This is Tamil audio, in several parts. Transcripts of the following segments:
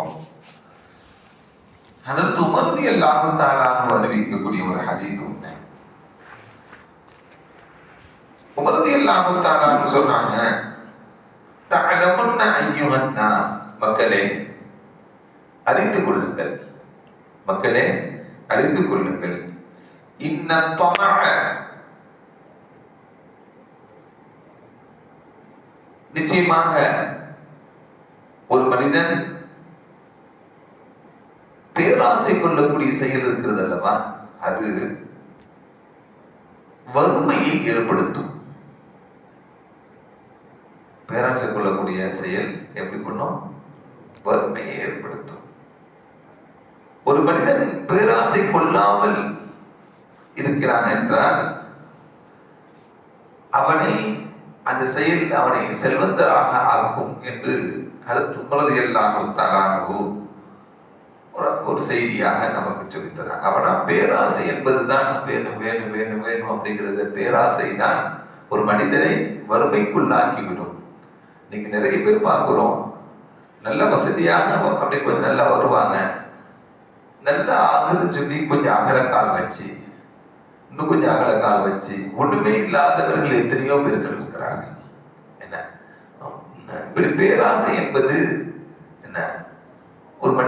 இருக்கும் அதற்கு உமர்தி எல்லாரும் தாளான்னு அறிவிக்கக்கூடிய ஒரு ஹதீத் உண்மை உமர்தி எல்லாரும் தாளான்னு சொன்னாங்க தஅலமுன்ன நாஸ். மக்களே அறிந்து கொள்ளுங்கள். மக்களே அறிந்து கொள்ளுங்கள். இன்ன நிச்சயமாக ஒரு மனிதன் பேராசை கொள்ளக்கூடிய செயல் இருக்கிறது அல்லவா? அது வறுமையை ஏற்படுத்தும். பேராசை கொள்ளக்கூடிய செயல் எப்படி பண்ணும்? வறுமையை ஏற்படுத்தும். ஒரு மனிதன் பேராசை கொள்ளாமல் இருக்கிறான் என்றால் அவனை அந்த செயல் அவனை செல்வந்தராக ஆக்கும் என்று கருத்து உங்களது எல்லாம் தலானவோ ஒரு செய்தியாக நமக்கு சொல்லித்தராங்க. அப்படின்னா பேராசை என்பதுதான் வேணும் வேணும் வேணும் வேணும் அப்படிங்கிறது. பேராசை தான் ஒரு மனிதனை வறுமைக்குள்ளாக்கி விடும் இன்னைக்கு நிறைய பேர் பார்க்கிறோம். நல்ல வசதியாக அப்படி கொஞ்சம் நல்லா வருவாங்க. நல்லா ஆகுதுன்னு சொல்லி கொஞ்சம் அகலக்கால் வச்சு இன்னும் கொஞ்சம் அகலக்கால் வச்சு ஒண்ணுமே இல்லாதவர்கள் எத்தனையோ பேர்கள் இருக்கிறாங்க என்ன? இப்படி பேராசை என்பது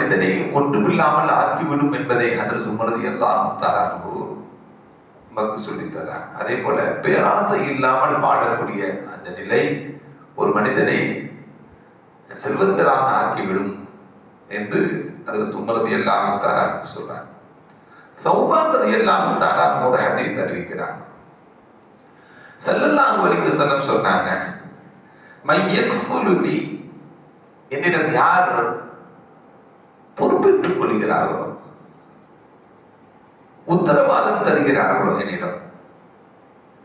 மனிதனை ஒன்றுமில்லாமல் ஆக்கிவிடும் என்பதை அதில் உமரது எல்லாம் தாரானோ நமக்கு சொல்லித்தராங்க அதே போல பேராசை இல்லாமல் வாழக்கூடிய அந்த நிலை ஒரு மனிதனை செல்வந்தராக ஆக்கிவிடும் என்று அதற்கு தும்மரது எல்லாம் தாரான்னு சொல்றாங்க சௌபாந்தது எல்லாம் தாரான்னு ஒரு ஹதீஸ் அறிவிக்கிறாங்க செல்லல்லாங்க வலிக்கு செல்லம் சொன்னாங்க மை என்னிடம் யார் பெற்றுக் கொள்கிறார்களோ உத்தரவாதம் தருகிறார்களோ என்னிடம்?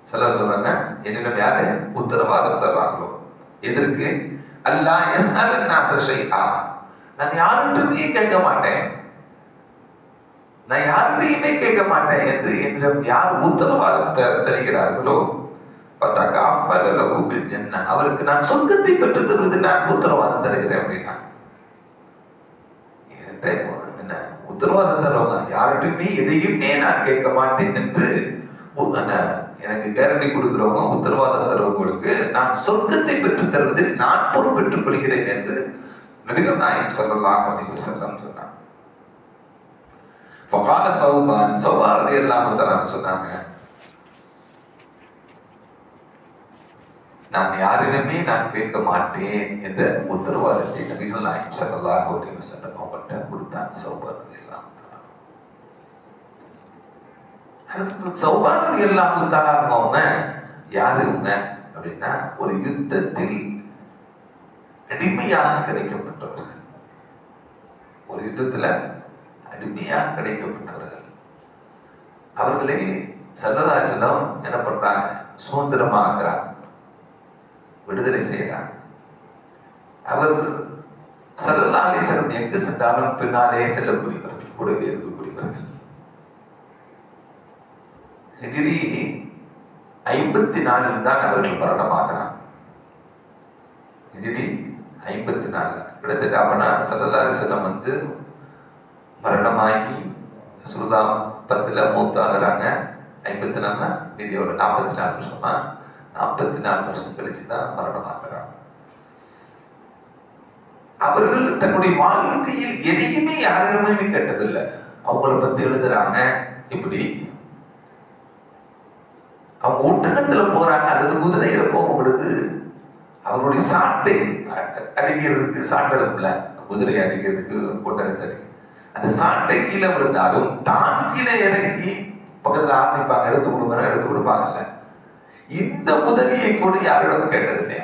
சில சொல்றாங்க என்னிடம் யாரு? உத்தரவாதம் தர்றாங்களோ எதற்கு? அல்லாஹ் எஸ் நாஸ நான் யார்கிட்டயுமே கேட்க மாட்டேன். நான் யார்கிட்டயுமே கேட்க மாட்டேன் என்று என்னிடம் யார் உத்தரவாதம் தருகிறார்களோ? பத்தகாஃபல லஹு அவருக்கு நான் சொர்க்கத்தை பெற்று தருவது நான் உத்தரவாதம் தருகிறேன் அப்படின்னா என்கிட்ட என்ன? உத்தரவாதம் தருவாங்க யார்கிட்டையுமே எதையுமே நான் கேட்க மாட்டேன் என்று என்ன, எனக்கு கேரண்டி கொடுக்கிறவங்க உத்தரவாதம் தருவங்களுக்கு நான் சொர்க்கத்தை பெற்றுத் தருவதில் நான் பொறுப்பேற்றுக் கொள்கிறேன் என்று நபிகள் நாயம் ஸல்லல்லாஹு அப்படின்னு வஸல்லம் சொன்னாங்க. சௌபான் சௌபான் ரலியல்லாஹு தஆலா சொன்னாங்க. நான் யாரிடமே நான் கேட்க மாட்டேன் என்ற உத்தரவாதத்தை நபிகள் நாயம் ஸல்லல்லாஹு அலைஹி வஸல்லம் அவங்கள்ட்ட கொடுத்தாங்க சௌபானது எல்லாம் அதுக்கு சௌபான் ரலியல்லாஹு தஆலா அவங்க யாரு இவங்க? அப்படின்னா ஒரு யுத்தத்தில் அடிமையாக கிடைக்கப்பட்டவர்கள். ஒரு யுத்தத்துல அடிமையாக கிடைக்கப்பட்டவர்கள். அவர்களே சல்லதாசனம் என்ன பண்றாங்க? சுதந்திரமாக்குறாங்க. விடுதலை செய்யறாங்க அவர் சல்லதாசனம் எங்கு சென்றாலும் பின்னாலே செல்லக்கூடியவர்கள் கூடவே இருக்கக்கூடியவர்கள். ஹிஜ்ரி ஐம்பத்தி நாலில் தான் அவர்கள் மரணமாகிறார். ஹிஜ்ரி ஐம்பத்தி நாலு கிட்டத்தட்ட அப்பனா சல்லதாரி செல்லம் வந்து மரணமாகி சுருதா பத்துல மூத்தாகிறாங்க. ஐம்பத்தி நாலுனா மீதி நாற்பத்தி நாலு வருஷமா? நாற்பத்தி நாலு வருஷம் கழிச்சு தான் மரணமாகிறாங்க அவர்கள் தன்னுடைய வாழ்க்கையில் எதையுமே யாரிடமே கேட்டதில்லை. அவங்கள பத்தி எழுதுறாங்க. இப்படி அவங்க ஒட்டகத்துல போறாங்க. அல்லது குதிரையில போகும்பொழுது அவருடைய சாட்டை அடிக்கிறதுக்கு சாட்டை இருக்குல்ல குதிரை அடிக்கிறதுக்கு ஒட்டகத்தை அடி. அந்த சாட்டை கீழே விழுந்தாலும் தான் கீழே இறங்கி பக்கத்துல ஆரம்பிப்பாங்க. எடுத்து கொடுங்க எடுத்து கொடுப்பாங்கல்ல. இந்த உதவியை கூட யாரிடம் கேட்டதில்லை.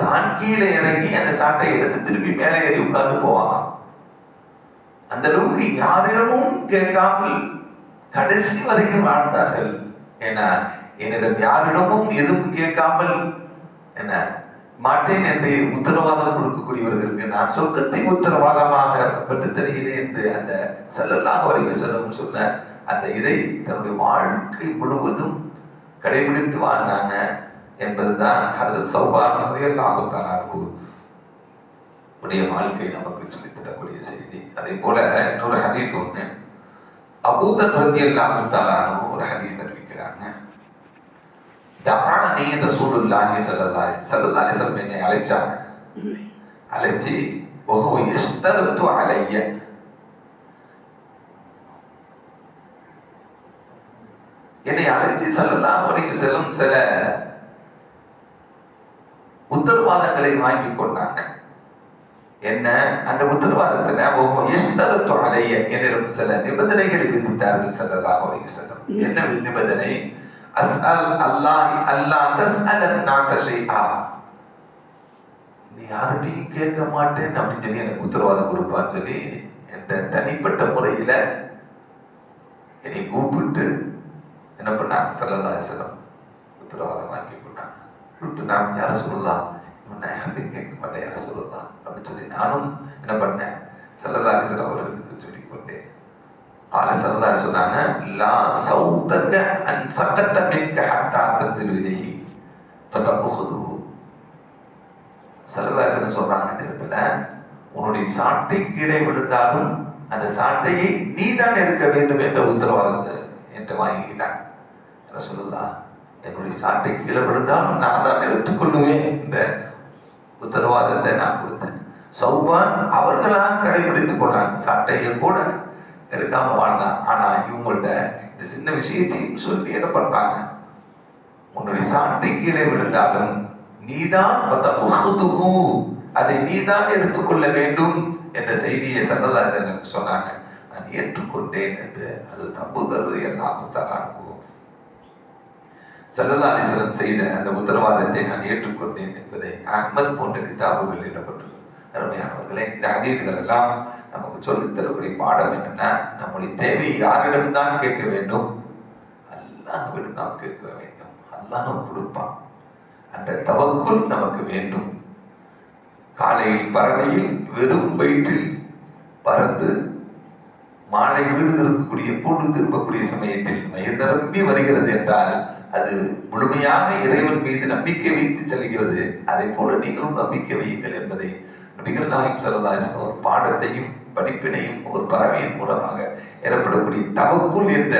தான் கீழே இறங்கி அந்த சாட்டை எடுத்து திருப்பி மேலே ஏறி உட்கார்ந்து போவாங்க. அந்த அளவுக்கு யாரிடமும் கேட்காமல் கடைசி வரைக்கும் வாழ்ந்தார்கள். ஏன்னா என்னிடம் யாரிடமும் எதுவும் கேட்காமல் என்ன மாட்டேன் என்று உத்தரவாதம் கொடுக்கக்கூடியவர்களுக்கு நான் சொர்க்கத்தை உத்தரவாதமாக பெற்று தருகிறேன் என்று அந்த செல்லல்லாக வரைக்கும் செல்லவும் சொன்ன அந்த இதை தன்னுடைய வாழ்க்கை முழுவதும் கடைபிடித்து வாழ்ந்தாங்க என்பதுதான் ஹதரத் சௌபான் அதையெல்லாம் உடைய வாழ்க்கை நமக்கு சொல்லித்தரக்கூடிய செய்தி. அதே போல இன்னொரு ஹதீஸ் ஒண்ணு. அபூதர் ரத்தி எல்லாம் தாலானோ ஒரு ஹதீஸ் தெரிவிக்கிறாங்க. தபானி ரசூலுல்லாஹி சல்லல்லாஹி சல்லல்லாஹி சல்லம் என்னை அழைச்சாங்க. அழைச்சி ஒஹோ எஸ்தரத்து அலைய என்னை அழைச்சி செல்லலாம் வரைக்கும் செல்லும் சில உத்தரவாதங்களை வாங்கி கொண்டாங்க. என்ன? அந்த உத்தரவாதத்துல எஷ்தரத்து அலைய என்னிடம் சில நிபந்தனைகளை விதித்தார்கள் ஸல்லல்லாஹு அலைஹி வஸல்லம். என்ன நிபந்தனை? அஸ்அல் அல்லாஹ் அல்லாஹ் தஸ்அல் அன்னாஸ ஷைஆ. நீ யார்கிட்டையும் கேட்க மாட்டேன் அப்படின்னு சொல்லி எனக்கு உத்தரவாதம் கொடுப்பான்னு சொல்லி என்ற தனிப்பட்ட முறையில என்னை கூப்பிட்டு என்ன உத்தரவாதம் வாங்கி கொண்டாங்க நான் யார சொல்லலாம் இவன் நான் கேட்க மாட்டேன் யார சொல்லலாம் அப்படின்னு சொல்லி நானும் என்ன பண்ணேன் ஸல்லல்லாஹு அவர்களுக்கு சொல்லி கொண்டேன் ஆல ஸல்லல்லாஹு சொன்னாங்க லா சௌத்தக அன் சகத்த மின்க ஹத்தா தன்சிலு இலைஹி பதப்புகுது சரதாசன் சொல்றாங்க இந்த இடத்துல உன்னுடைய சாட்டை கீழே விழுந்தாலும் அந்த சாட்டையை நீ தான் எடுக்க வேண்டும் என்ற உத்தரவாதத்தை என்று வாங்கிக்கிட்டான் சொல்லலாம் என்னுடைய சாட்டை கீழே விழுந்தாலும் நான் தான் எடுத்துக்கொள்ளுவேன் இந்த உத்தரவாதத்தை நான் கொடுத்தேன். சௌபான் அவர்களாக கடைபிடித்துக் கொண்டாங்க சாட்டையை கூட எடுக்காம வாழ்ந்தான். ஆனா இவங்கள்ட்ட இந்த சின்ன விஷயத்தையும் சொல்லி என்ன பண்றாங்க? உன்னுடைய சாட்டை கீழே விழுந்தாலும் நீதான் அதை நீதான் எடுத்துக்கொள்ள வேண்டும் என்ற செய்தியை சரதாசனுக்கு சொன்னாங்க. நான் ஏற்றுக்கொண்டேன் என்று அது தப்பு தருது எல்லாம் அனுப்புவோம் சல்லல்லா அலிஸ்லம் செய்த அந்த உத்தரவாதத்தை நான் ஏற்றுக்கொண்டேன் என்பதை அஹ்மத் போன்ற கிதாபுகள் இடப்பட்டுள்ளது அருமையானவர்களே இந்த அதீதுகள் எல்லாம் நமக்கு சொல்லித் தரக்கூடிய பாடம் என்னன்னா நம்முடைய தேவை யாரிடம்தான் கேட்க வேண்டும்? அல்லாஹ்விடம் நாம் கேட்க வேண்டும். அல்லாஹ் கொடுப்பான். அந்த தவக்குள் நமக்கு வேண்டும். காலையில் பறவையில் வெறும் வயிற்றில் பறந்து மாலை வீடு திரும்பக்கூடிய கூடு திரும்பக்கூடிய சமயத்தில் வயிறு நிரம்பி வருகிறது என்றால் அது முழுமையாக இறைவன் மீது நம்பிக்கை வைத்து செல்கிறது. அதை போல நீங்களும் நம்பிக்கை வையுங்கள் என்பதை நபிகள் நாயகம் சரதாசன் ஒரு பாடத்தையும் படிப்பினையும் ஒரு பறவையின் மூலமாக ஏற்படக்கூடிய தவக்குள் என்ற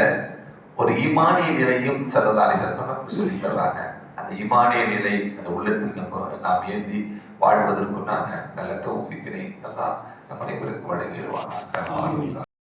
ஒரு ஈமானிய நிலையும் சரதாலிசன் நமக்கு சொல்லி தர்றாங்க. அந்த ஈமானிய நிலை அந்த உள்ளத்தில் நம்ம நாம் ஏந்தி வாழ்வதற்குண்டான நல்ல தௌஃபிக்கினை நல்லா நம் அனைவருக்கு வழங்கிடுவாங்க